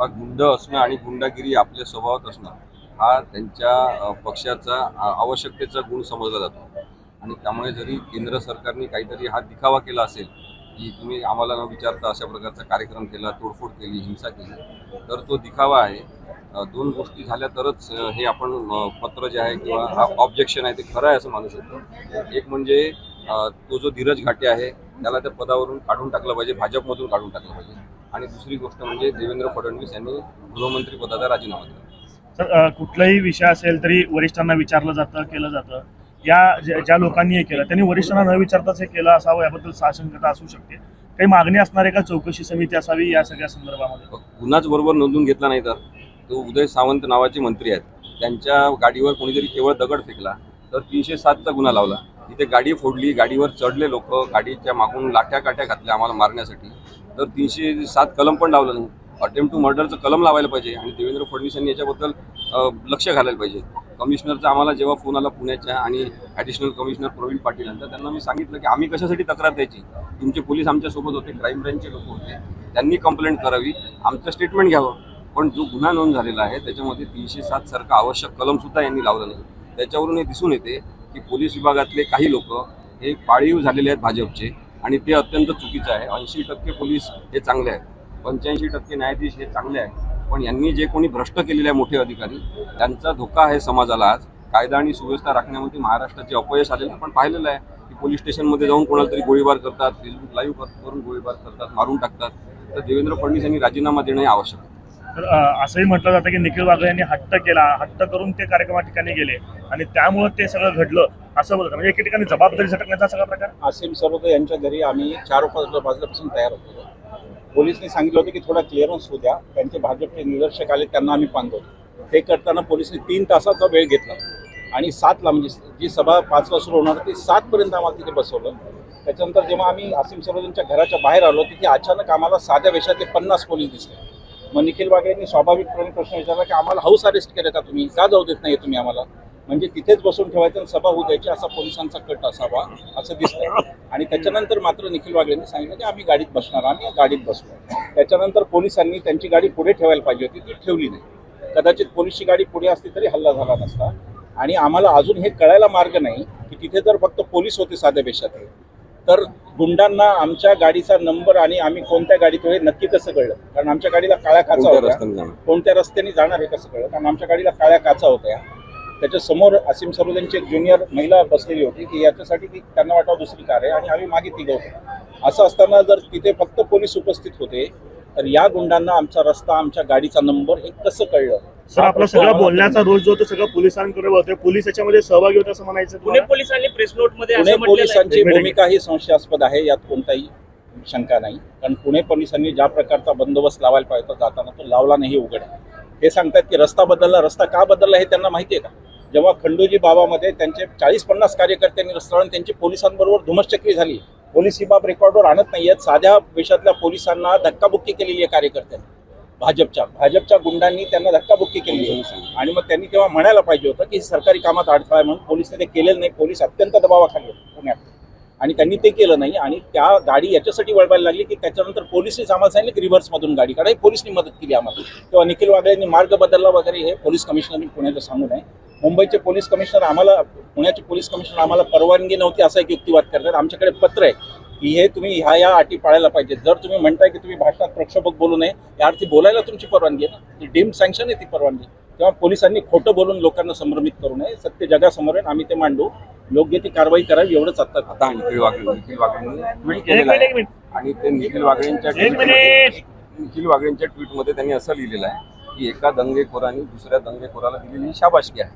हा गुंड असणं आणि गुंडागिरी आपल्या स्वभावात असणं हा त्यांच्या पक्षाचा आवश्यकतेचा गुण समजला जातो. आणि त्यामुळे जरी केंद्र सरकारने काहीतरी हा दिखावा केला असेल की तुम्ही आम्हाला न विचारता अशा प्रकारचा कार्यक्रम केला तोडफोड केली हिंसा केली तर तो दिखावा आहे. दोन गोष्टी झाल्या तरच हे आपण पत्र जे आहे किंवा हा ऑब्जेक्शन आहे ते खरं आहे असं मानू शकतो. एक म्हणजे तो जो धीरज घाटे आहे त्याला त्या पदावरून काढून टाकलं पाहिजे भाजपमधून काढून टाकलं पाहिजे. आणि दुसरी गोष्ट म्हणजे देवेंद्र फडणवीस यांनी गृहमंत्री पदाचा राजीनामा दिला. तर अ, कुठलाही विषय असेल तरी वरिष्ठांना विचारलं जातं केलं जातं. या ज्या लोकांनी हे केलं त्यांनी वरिष्ठांना न विचारताच हे केलं असावं याबद्दल साशंकता असू शकते. काही मागणी असणार का? चौकशी समिती असावी या सगळ्या संदर्भामध्ये? गुन्हाच बरोबर नोंदवून घेतला नाही तर तो उदय सावंत नावाचे मंत्री आहेत. त्यांच्या गाडीवर कोणीतरी केवळ दगड फेकला तर तीनशे सातचा गुन्हा लावला. तिथे गाडी फोडली गाडीवर चढले लोक गाडीच्या मागून लाठ्या काठ्या घातल्या आम्हाला मारण्यासाठी. तर तीनशे सात कलम पण लावलं नाही. अटेम्प्ट टू मर्डरचं कलम लावायला पाहिजे आणि देवेंद्र फडणवीस यांनी याच्याबद्दल लक्ष घालायला पाहिजे. कमिशनरचा आम्हाला जेव्हा फोन आला पुण्याच्या आणि ॲडिशनल कमिशनर प्रवीण पाटील यांचा त्यांना मी सांगितलं की आम्ही कशासाठी तक्रार द्यायची? तुमचे पोलीस आमच्यासोबत होते क्राईम ब्रँचचे लोक होते. त्यांनी कंप्लेंट करावी आमचं स्टेटमेंट घ्यावं. पण जो गुन्हा नोंद झालेला आहे त्याच्यामध्ये तीनशे सात सारखं आवश्यक कलम सुद्धा यांनी लावलं नाही. त्याच्यावरून हे दिसून येते की पोलीस विभागातले काही लोक हे पाळीव झालेले आहेत भाजपचे. आणि ते अत्यंत चुकीचं आहे. ऐंशी टक्के पोलीस हे चांगले आहेत. पंच्याऐंशी टक्के न्यायाधीश हे चांगले आहेत. पण यांनी जे कोणी भ्रष्ट केलेले आहे मोठे अधिकारी त्यांचा धोका आहे समाजाला आज. कायदा आणि सुव्यवस्था राखण्यामध्ये महाराष्ट्राचे अपयश आलेलं आपण पाहिलेलं आहे की पोलीस स्टेशनमध्ये जाऊन कोणाला तरी गोळीबार करतात फेसबुक लाईव्ह करून गोळीबार करतात मारून टाकतात. तर देवेंद्र फडणवीस यांनी राजीनामा देणं हे आवश्यक आहे. तर असंही म्हटलं जातं की निखिल वाघ यांनी हट्ट केला. हट्ट करून ते कार्यक्रमा ठिकाणी गेले. आणि त्यामुळं ते सगळं घडलं असं बोलतात. म्हणजे एके ठिकाणी जबाबदारी झटकण्याचा सगळा प्रकार? आसिम सरोदे यांच्या घरी आम्ही चार पाच वाजल्यापासून तयार होतो. पोलिसने सांगितलं होतं की थोडा क्लिअरन्स होऊ द्या. त्यांचे भाजपचे निदर्शक आले त्यांना आम्ही पांगवतो ते करताना पोलिसने तीन तासाचा वेळ घेतला. आणि सातला म्हणजे जी सभा पाचला सुरू होणार होती सातपर्यंत आम्हाला तिथे बसवलं. त्याच्यानंतर जेव्हा आम्ही आसिम सरोदेंच्या घराच्या बाहेर आलो तिथे अचानक आम्हाला साध्या वेशातले पन्नास पोलीस दिसले. मग निखिल वाघ यांनी स्वाभाविकपणे प्रश्न विचारला की आम्हाला हाऊस अरेस्ट केलं का तुम्ही? का जाऊ देत नाही तुम्ही आम्हाला? म्हणजे तिथेच बसून ठेवायचं आणि सभा होऊ द्यायची असा पोलिसांचा कट असावा असं दिसतं आणि त्याच्यानंतर मात्र निखिल वाघ यांनी सांगितलं की आम्ही गाडीत बसणार आम्ही गाडीत बसलो त्याच्यानंतर पोलिसांनी त्यांची गाडी पुढे ठेवायला पाहिजे होती ती ठेवली नाही. कदाचित पोलिसची गाडी पुढे असती तरी हल्ला झाला नसता. आणि आम्हाला अजून हे कळायला मार्ग नाही की तिथे जर फक्त पोलीस होते साध्या वेशातले तर गुंडांना आमच्या गाडीचा नंबर आणि आम्ही कोणत्या गाडीत हे नक्की कसं कळलं? कारण आमच्या गाडीला काळ्या काचा होत्या. कोणत्या रस्त्याने जाणार हे कसं कळलं? कारण आमच्या गाडीला काळ्या काचा होत्या. त्याच्यासमोर असीम सरोदेंची एक ज्युनियर महिला बसलेली होती की याच्यासाठी ती त्यांना वाटावं दुसरी कार आहे आणि आम्ही मागे तिघं होतो. असं असताना जर तिथे फक्त पोलीस उपस्थित होते तर या गुंडांना आमचा रस्ता आमच्या गाडीचा नंबर हे कसं कळलं? सर हा आपला सगळा बोलण्याचा रोज जो होतो सगळं पोलिसांकडे होतोय पोलीस याच्यामध्ये सहभागी होते असं म्हणायचं पुणे? पोलिसांनी प्रेस नोटमध्ये पोलिसांची. भूमिका ही संशयास्पद आहे यात कोणताही शंका नाही. कारण पुणे पोलिसांनी ज्या प्रकारचा बंदोबस्त लावायला पाहिजे होता जाताना तो लावला नाही हे उघड. ते सांगतात की रस्ता बदलला रस्ता का बदलला हे त्यांना माहिती आहे का? जेव्हा खंडोजी बाबामध्ये त्यांचे चाळीस पन्नास कार्यकर्त्यांनी रस्ता लावून त्यांची पोलिसांबरोबर धुमश्चक्री झाली. पोलीस ही बाब रेकॉर्डवर आणत नाहीयेत. साध्या वेशातल्या पोलिसांना धक्काबुक्की केलेली आहे कार्यकर्त्यांनी. भाजपच्या. भाजपच्या गुंडांनी त्यांना धक्काबुक्की केली आणि मग त्यांनी तेव्हा म्हणायला पाहिजे होतं की सरकारी कामात अडथळा आहे म्हणून पोलिसने ते केलेलं नाही. पोलीस अत्यंत दबावाखाली होते पुण्यात. आणि त्यांनी ते केलं नाही. आणि त्या गाडी याच्यासाठी वळवायला लागली की त्याच्यानंतर पोलिसनीच आम्हाला सांगितलं की रिव्हर्समधून गाडी काढा. हे पोलिसनी मदत केली आम्हाला. तेव्हा निखिल वागळेंनी मार्ग बदलला वगैरे हे पोलीस कमिशनरनी पुण्याचं सांगू नये. मुंबईचे पोलीस कमिशनर आम्हाला पुण्याचे पोलीस कमिशनर आम्हाला परवानगी नव्हती असा एक युक्तिवाद करतात. आमच्याकडे पत्र आहे. हे तुम्ही ह्या या अटी पाळायला पाहिजे जर तुम्ही म्हणताय की तुम्ही भाषणात प्रक्षोभक बोलू नये या अर्थी बोलायला तुमची परवानगी आहे ना. ती डीम सँक्शन आहे ती परवानगी तेव्हा पोलिसांनी खोटं बोलून लोकांना संभ्रमित करू नये. सत्य जगासमोर आहे आम्ही ते मांडू. योग्य ती कारवाई करावी एवढंच आता आता निखिल वागळे निखिल आणि ते निखिल वागळेंच्या निखिल वागळेंच्या ट्विटमध्ये त्यांनी असं लिहिलेलं आहे की एका दंगेखोराने दुसऱ्या दंगेखोराला दिलेली शाबासकी आहे.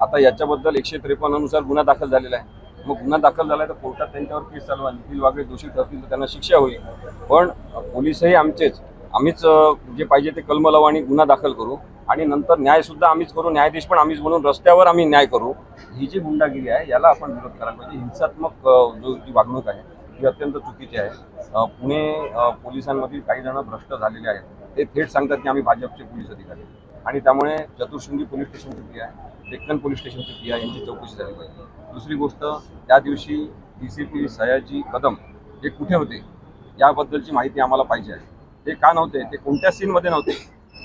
आता याच्याबद्दल एकशे त्रेपन्ननुसार गुन्हा दाखल झालेला आहे. मग गुन्हा दाखल झाला तर कोर्टात त्यांच्यावर केस चालू आहे. निखिल वागळे दोषी ठरतील तर त्यांना शिक्षा होईल. पण पोलीसही आमचेच. आम्हीच जे पाहिजे ते कलम लावू आणि गुन्हा दाखल करू. आणि नंतर न्यायसुद्धा आम्हीच करू न्यायाधीश पण आम्हीच म्हणून रस्त्यावर आम्ही न्याय करू. ही जी गुंडागिरी आहे याला आपण विरोध करायला पाहिजे. हिंसात्मक जो जी वागणूक आहे ही अत्यंत चुकीची आहे. पुणे पोलिसांमधील काही जण भ्रष्ट झालेले आहेत. ते थेट सांगतात की आम्ही भाजपचे पोलीस अधिकारी. आणि त्यामुळे चतुर्शृंगी पोलीस स्टेशनची क्रिया आहे डेक्कन पोलीस स्टेशनची क्रिया आहे, यांची चौकशी झाली पाहिजे. दुसरी गोष्ट त्या दिवशी D C P Sayaji Kadam हे कुठे होते याबद्दलची माहिती आम्हाला पाहिजे आहे. ते का नव्हते ते कोणत्या सीनमध्ये नव्हते?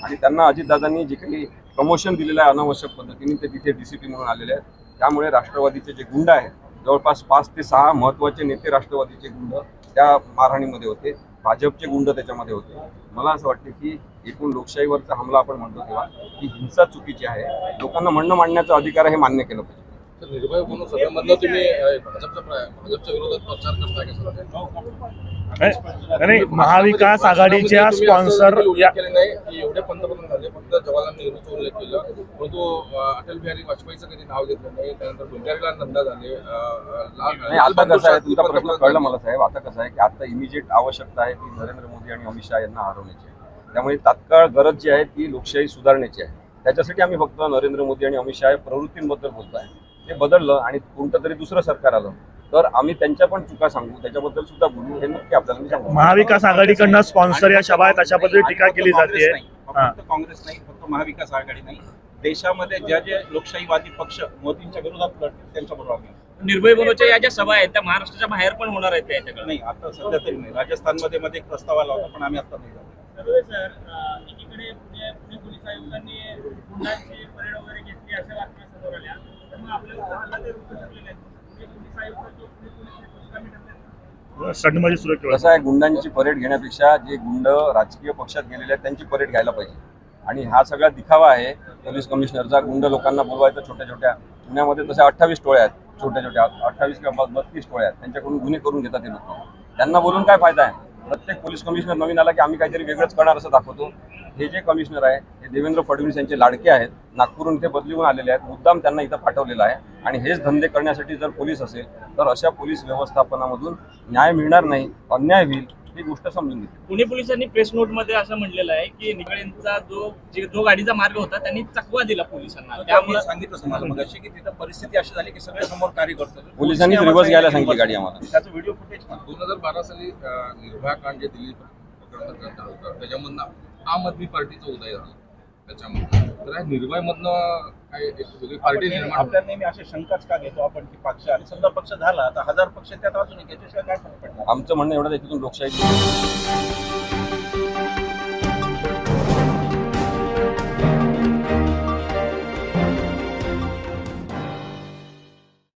आणि त्यांना अजितदादांनी जे काही प्रमोशन दिलेलं आहे अनावश्यक पद्धतीने ते तिथे डी सी पी म्हणून आलेले आहेत. त्यामुळे राष्ट्रवादीचे जे गुंड आहेत जवळपास पाच ते सहा महत्त्वाचे नेते राष्ट्रवादीचे गुंड त्या मारहाणीमध्ये होते. भाजपचे गुंड त्याच्यामध्ये होते. मला असं वाटतं की एकूण लोकशाहीवरचा हमला आपण म्हणतो तेव्हा ही हिंसा चुकीची आहे. लोकांना म्हणणं मांडण्याचा अधिकार हे मान्य केलं पाहिजे. निर्भय म्हणून तुम्ही भाजपच्या विरोधात प्रचार करताय का महाविकास आघाडीच्या स्पॉन्सर एवढे पंतप्रधान झाले फक्त जवाहरलाल नेहरूचा उल्लेख केला. परंतु अटल बिहारी वाजपेयीचं कधी नाव घेतलं नाही त्यानंतर गुंजारीलाल नंदा झाले आता कसं आहे तुमचा प्रश्न पंतप्रधान कळला. मला साहेब. आता कसं आहे की आता इमिजिएट आवश्यकता आहे ती नरेंद्र मोदी आणि अमित शहा यांना हरवण्याची आहे. त्यामुळे तात्काळ गरज जी आहे ती लोकशाही सुधारण्याची आहे. त्याच्यासाठी आम्ही फक्त नरेंद्र मोदी आणि अमित शहा या प्रवृत्तींबद्दल बोलतो आहे ते बदललं आणि कोणतं तरी दुसरं सरकार आलं तर आम्ही त्यांच्या पण चुका सांगू. त्याच्याबद्दल सुद्धा बोलू. हे नक्की आपल्याला मी सांगू. महाविकास आघाडीकडनं स्पॉन्सर या सभा आहेत अशा पद्धतीने टीका केली जाते. हा. फक्त काँग्रेस नाही फक्त महाविकास आघाडी नाही. देशामध्ये ज्या जे लोकशाहीवादी पक्ष मोदींच्या विरोधात लढतील त्यांच्याबरोबर आम्ही. निर्भय बनवच्या या ज्या सभा आहेत त्या महाराष्ट्राच्या बाहेर पण होणार आहेत त्या याच्याकडे नाही आता सध्या तरी नाही. राजस्थानमध्ये मध्ये एक प्रस्ताव आला होता पण आम्ही आता नाही जातो सर्वे सर एकीकडे पुणे पुणे पोलीस आयुक्तांनी गुंडांची परेड वगैरे घेतली अशा बातम्या समोर आल्या. कसं आहे गुंडांची परेड घेण्यापेक्षा जे गुंड राजकीय पक्षात गेलेले आहेत त्यांची परेड घ्यायला पाहिजे. आणि हा सगळा दिखावा आहे पोलीस कमिशनरचा. गुंड लोकांना बोलवायचं छोट्या छोट्या पुण्यामध्ये तशा अठ्ठावीस टोळ्या आहेत छोट्या छोट्या अठ्ठावीस किंवा बत्तीस टोळ्या आहेत. त्यांच्याकडून गुन्हे करून घेतात ते लोक. त्यांना बोलून काय फायदा आहे? प्रत्येक पोलीस कमिशनर नवीन आला की आम्ही काहीतरी वेगळंच करणार असं दाखवतो. हे जे कमिशनर आहे हे देवेंद्र फडणवीस यांचे लाडके आहेत. नागपूरहून ते बदलीहून आलेले आहेत. मुद्दाम त्यांना इथं पाठवलेलं आहे. आणि हेच धंदे करण्यासाठी जर पोलीस असेल तर अशा पोलीस व्यवस्थापनामधून न्याय मिळणार नाही अन्याय होईल. ही गोष्ट समजून घेतली. पुणे पोलिसांनी प्रेस नोटमध्ये असं म्हटलेलं आहे की निकळेंचा जो जे- जो गाडीचा मार्ग होता त्यांनी चकवा दिला पोलिसांना. त्यामुळे त्यामुळे सांगितलं तुम्हाला मग अशी की तिथं परिस्थिती अशी झाली की सगळे समोर कार्य करतात. पोलिसांनीच रिव्हर्स घ्यायला सांगितली गाडी आम्हाला. त्याचं व्हिडिओ फुटेज पण दोन हजार बारा साली निर्भया कांड जे दिल्ली होतं. त्याच्यामधनं आम आदमी पार्टीचा उदय झाला. त्याच्यामध्ये तर या निर्भयमधनं काय एक पार्टी निर्माण. आपल्या नेहमी शंकाच का घेतो आपण की पक्ष आणि समजा पक्ष झाला तर हजार पक्ष त्यात अजून एक याच्याशिवाय काय फरक पडणार आमचं म्हणणं एवढं त्याच्यातून लोकशाही